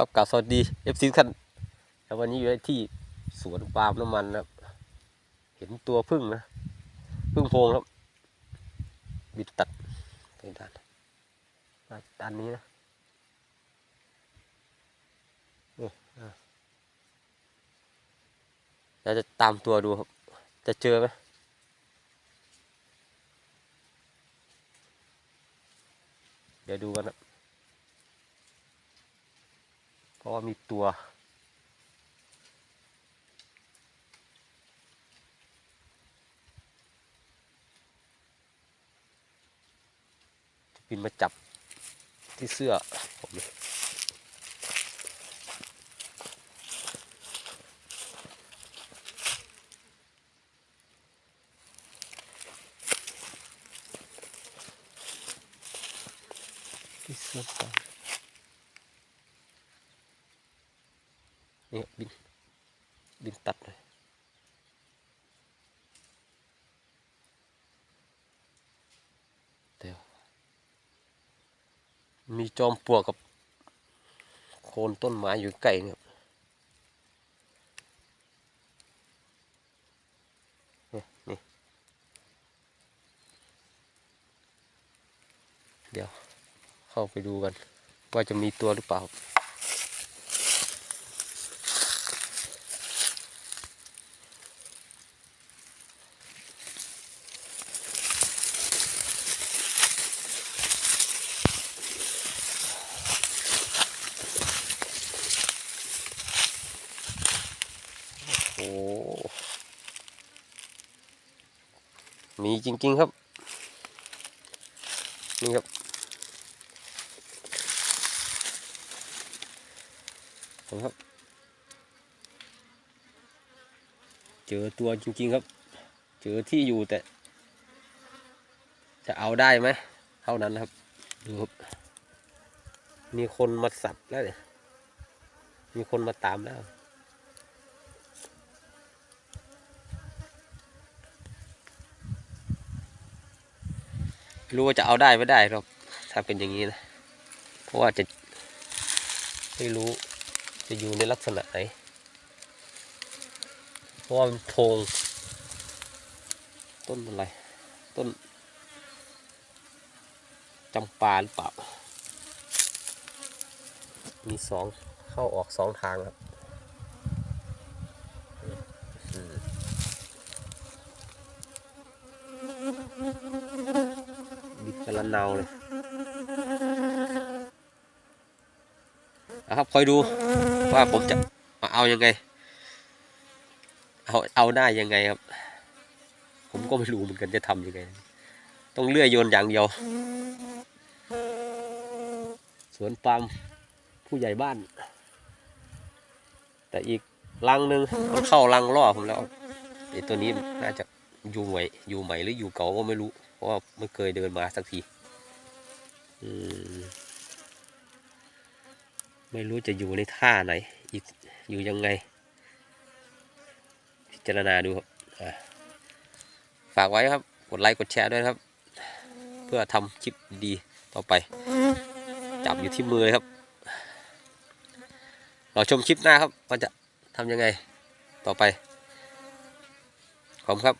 ครับกล่าวสวัสดีเอฟซีท่านแล้ววันนี้อยู่ที่สวนปาล์มน้ำมันนะครับเห็นตัวพึ่งนะพึ่งโพงครับ บิดตัดไปด้านด้านนี้นะนี่อะเราจะตามตัวดูครับ จะเจอไหมเดี๋ยวดูกันนะ เพ ราะว่ามีตัวจะบินมาจับที่เสื้อผมที่เสื้อผม นี่บิน บินตัดเลยเดี๋ยว มีจอมปลวกกับ โคนต้นไม้อยู่ใกล้เนี่ยนี่เดี๋ยวเข้าไปดูกัน ว่าจะมีตัวหรือเปล่า โอ้มีจริง ๆ ครับ นี่ครับเห็นครับ เจอตัวจริง ๆ ครับ เจอที่อยู่แต่ จะเอาได้ไหมเท่านั้นครับ ดูครับ มีคนมาสับแล้วเนี่ยมีคนมาตามแล้ว รู้ว่าจะเอาได้ไม่ได้หรอกถ้าเป็นอย่างนี้นะ เพราะว่าจะไม่รู้จะอยู่ในลักษณะไหน เพราะว่ามันโพงต้นอะไร ต้นจำปาหรือเปล่า มีสองเข้าออกสองทางครับ บิดกระเนาเลยนะครับคอยดูว่าผมจะมาเอายังไง เอาเอาได้ยังไงครับ ผมก็ไม่รู้เหมือนกันจะทำยังไง ต้องเลื่อยโยนอย่างเดียว สวนปาล์มผู้ใหญ่บ้าน แต่อีกรังหนึ่งมันเข้ารังล่อผมแล้วไอ้ตัวนี้น่าจะอยู่ใหม่อยู่ใหม่หรืออยู่เก่าก็ไม่รู้ เพราะว่าไม่เคยเดินมาสักทีมไม่รู้จะอยู่ในท่าไหน อีกอยู่ยังไง พิจารณาดูครับฝากไว้ครับ กดไลค์กดแชร์ด้วยครับ เพื่อทำคลิปดีต่อไป จับอยู่ที่มือเลยครับ เราชมคลิปหน้าครับว่าจะทำยังไงต่อไป ขอบคุณครับ